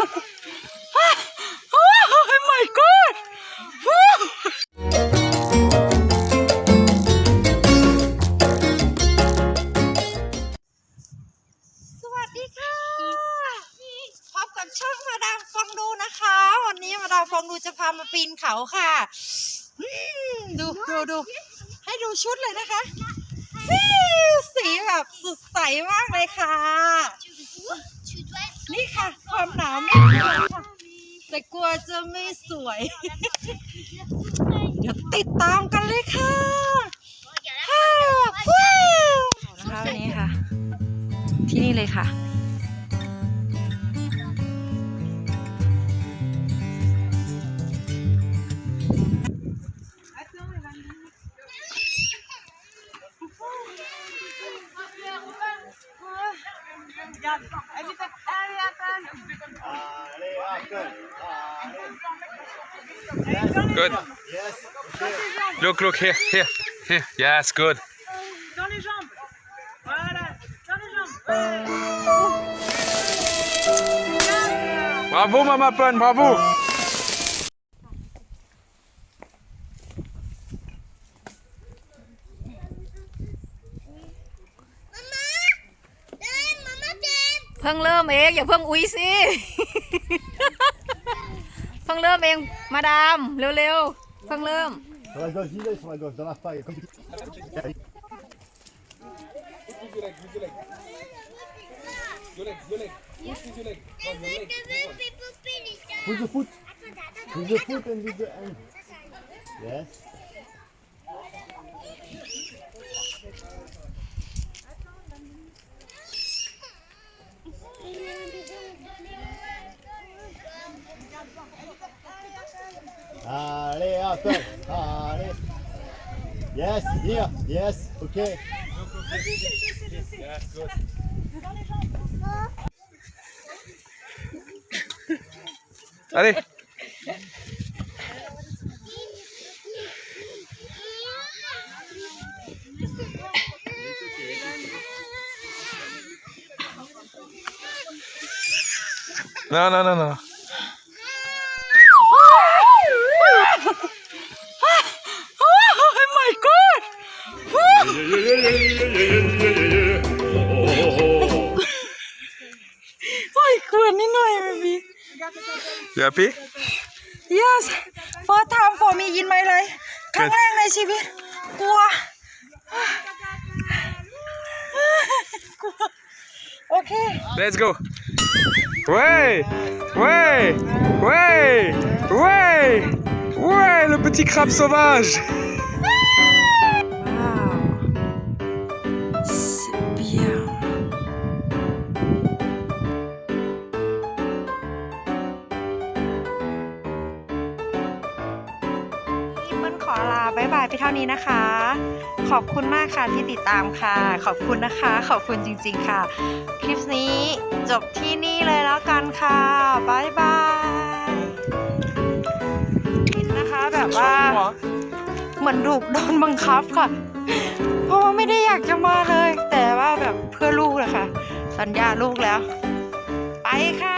Oh my god สวัสดีค่ะ พบกับช่องมาดามฟองดูนะคะ วันนี้มาดามฟองดูจะพามาปีนเขาค่ะอืมดูดูดู ให้ดูชุดเลยนะคะฟิวสีแบบสดใสมากเลยค่ะ ค่ะความหนาวไม่กลัวค่ะแต่กลัวจะไม่สวย เดี๋ยวติดตามกันเลยค่ะฮ่าฟิวนะคะวันนี้ค่ะ ที่นี่เลยค่ะ Good. Yes. Look, look, here, here, here. Yes, good. Bravo, Mama Pun, bravo. พิ่งเริ่มเองอย่าเพิ่งอุ้ยสิ เพิ่งเริ่มเองมาดามเร็วๆเพิ่งเริ่ม Sur la gauche, dis-le sur la gauche, dans la faille. Comme... Push the foot. Push the foot and with the hand. Yes. Allez, up. Allez. Yes, here. Yes, okay. Yes, good. Allez. No, no, no, no. You happy? yes first time for me in my life ครั้งแรกในชีวิต กลัว กลัว โอเค Let's go. Ouais, ouais, ouais, ouais, ouais, le petit crabe sauvage. อลาบายบายไปเท่านี้นะคะ ขอบคุณมากค่ะที่ติดตามค่ะ ขอบคุณนะคะ ขอบคุณจริง ๆค่ะ คลิปนี้จบที่นี่เลยแล้วกันค่ะบายบายกินนะคะแบบว่าเหมือนถูกโดนบังคับค่ะ เพราะว่าไม่ได้อยากจะมาเลย แต่ว่าแบบเพื่อลูกนะคะสัญญาลูกแล้ว ไปค่ะ